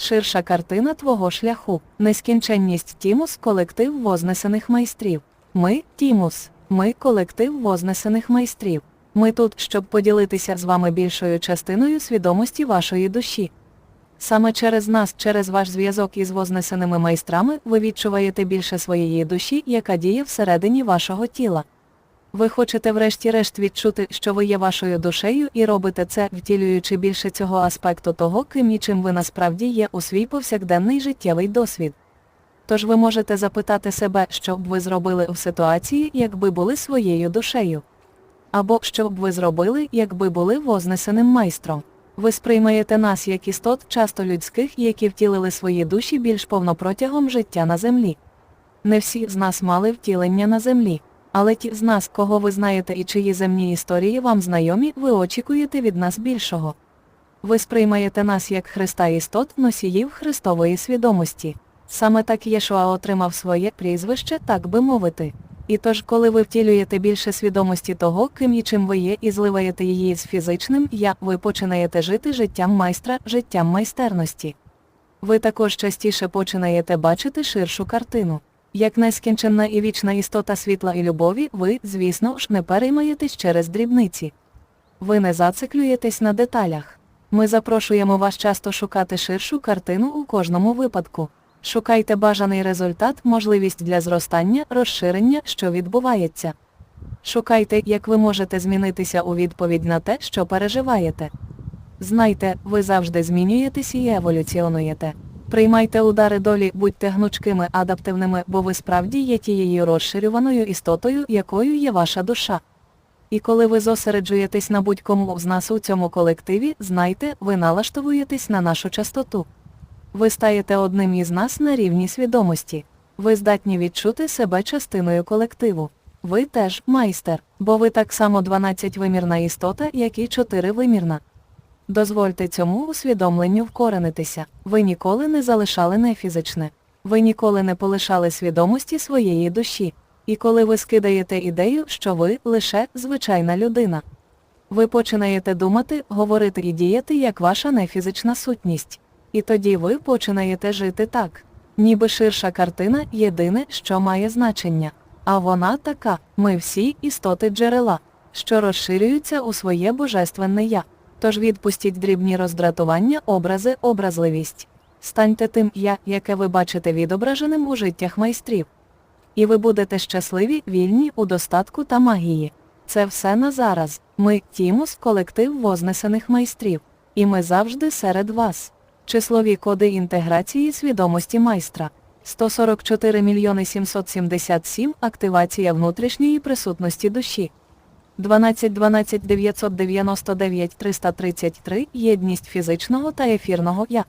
ширша картина твого шляху, нескінченність Тімус колектив вознесених майстрів. Ми Тімус, ми колектив вознесених майстрів. Ми тут, щоб поділитися з вами більшою частиною свідомості вашої душі. Саме через нас, через ваш зв'язок із вознесеними майстрами, ви відчуваєте більше своєї душі, яка діє всередині вашого тіла. Ви хочете врешті-решт відчути, що ви є вашою душею і робите це, втілюючи більше цього аспекту того, ким і чим ви насправді є у свій повсякденний життєвий досвід. Тож ви можете запитати себе, що б ви зробили в ситуації, якби були своєю душею. Або що б ви зробили, якби були вознесеним майстром. Ви сприймаєте нас як істот часто людських, які втілили свої душі більш повно протягом життя на землі. Не всі з нас мали втілення на землі. Але ті з нас, кого ви знаєте і чиї земні історії вам знайомі, ви очікуєте від нас більшого. Ви сприймаєте нас як Христа істот, носіїв Христової свідомості. Саме так Єшуа отримав своє прізвище, так би мовити. І тож, коли ви втілюєте більше свідомості того, ким і чим ви є, і зливаєте її з фізичним я, ви починаєте жити життям майстра, життям майстерності. Ви також частіше починаєте бачити ширшу картину. Як нескінченна і вічна істота світла і любові, ви, звісно ж, не переймаєтесь через дрібниці. Ви не зациклюєтесь на деталях. Ми запрошуємо вас часто шукати ширшу картину у кожному випадку. Шукайте бажаний результат, можливість для зростання, розширення, що відбувається. Шукайте, як ви можете змінитися у відповідь на те, що переживаєте. Знайте, ви завжди змінюєтесь і еволюціонуєте. Приймайте удари долі, будьте гнучкими, адаптивними, бо ви справді є тією розширюваною істотою, якою є ваша душа. І коли ви зосереджуєтесь на будь-кому з нас у цьому колективі, знайте, ви налаштовуєтесь на нашу частоту. Ви стаєте одним із нас на рівні свідомості. Ви здатні відчути себе частиною колективу. Ви теж майстер, бо ви так само 12-вимірна істота, як і 4-вимірна. Дозвольте цьому усвідомленню вкоренитися. Ви ніколи не залишали нефізичне. Ви ніколи не полишали свідомості своєї душі. І коли ви скидаєте ідею, що ви лише звичайна людина. Ви починаєте думати, говорити і діяти як ваша нефізична сутність. І тоді ви починаєте жити так. Ніби ширша картина єдине, що має значення. А вона така, ми всі істоти джерела, що розширюються у своє божественне я. Тож відпустіть дрібні роздратування, образи, образливість. Станьте тим я, яке ви бачите відображеним у життях майстрів. І ви будете щасливі, вільні у достатку та магії. Це все на зараз. Ми Тімус, колектив вознесених майстрів. І ми завжди серед вас. Числові коди інтеграції свідомості майстра. 144 мільйони 777 активація внутрішньої присутності душі. 12 12 999 333 єдність фізичного та ефірного я.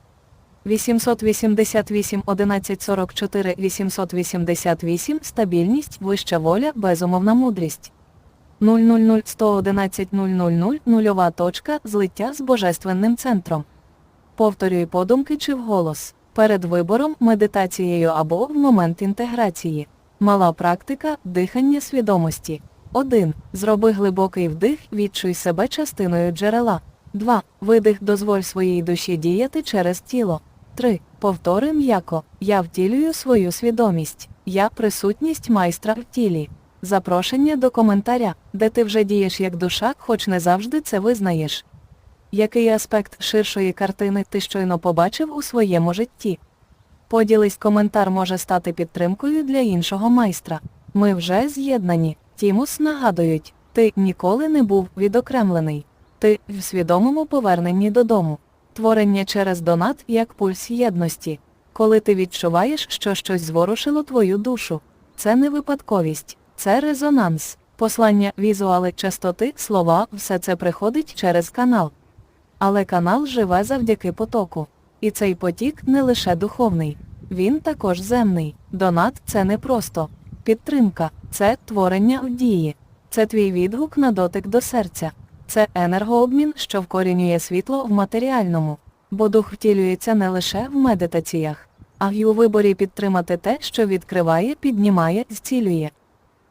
888 11 44 888 стабільність, вища воля, безумовна мудрість. 000 111 000 нульова точка злиття з божественним центром. Повторюй подумки чи вголос. Перед вибором, медитацією або в момент інтеграції. Мала практика дихання свідомості. 1. Зроби глибокий вдих, відчуй себе частиною джерела. 2. Видих дозволь своїй душі діяти через тіло. 3. Повтори м'яко. Я втілюю свою свідомість. Я присутність майстра в тілі. Запрошення до коментаря, де ти вже дієш як душа, хоч не завжди це визнаєш. Який аспект ширшої картини ти щойно побачив у своєму житті? Поділись коментар може стати підтримкою для іншого майстра. Ми вже з'єднані. Тімус нагадують, ти ніколи не був відокремлений. Ти в свідомому поверненні додому. Творення через донат як пульс єдності. Коли ти відчуваєш, що щось зворушило твою душу. Це не випадковість, це резонанс. Послання, візуали, частоти, слова, все це приходить через канал. Але канал живе завдяки потоку. І цей потік не лише духовний, він також земний. Донат це не просто підтримка, це творення в дії. Це твій відгук на дотик до серця. Це енергообмін, що вкорінює світло в матеріальному. Бо дух втілюється не лише в медитаціях, а й у виборі підтримати те, що відкриває, піднімає, зцілює.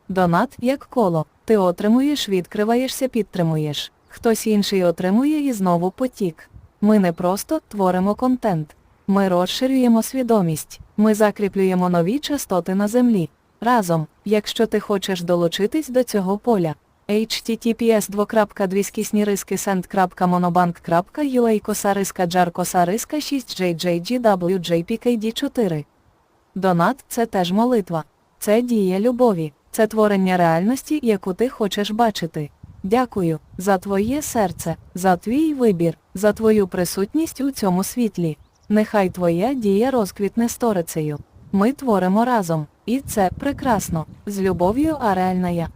Донат як коло. Ти отримуєш, відкриваєшся, підтримуєш. Хтось інший отримує і знову потік. Ми не просто творимо контент. Ми розширюємо свідомість. Ми закріплюємо нові частоти на землі. Разом, якщо ти хочеш долучитись до цього поля. https 2.2 косариска джар косариска 6JJGWJPKD4 Донат це теж молитва. Це дія любові, це творення реальності, яку ти хочеш бачити. Дякую за твоє серце, за твій вибір, за твою присутність у цьому світлі. Нехай твоя дія розквітне сторицею. Ми творимо разом, і це прекрасно. З любов'ю Арельная.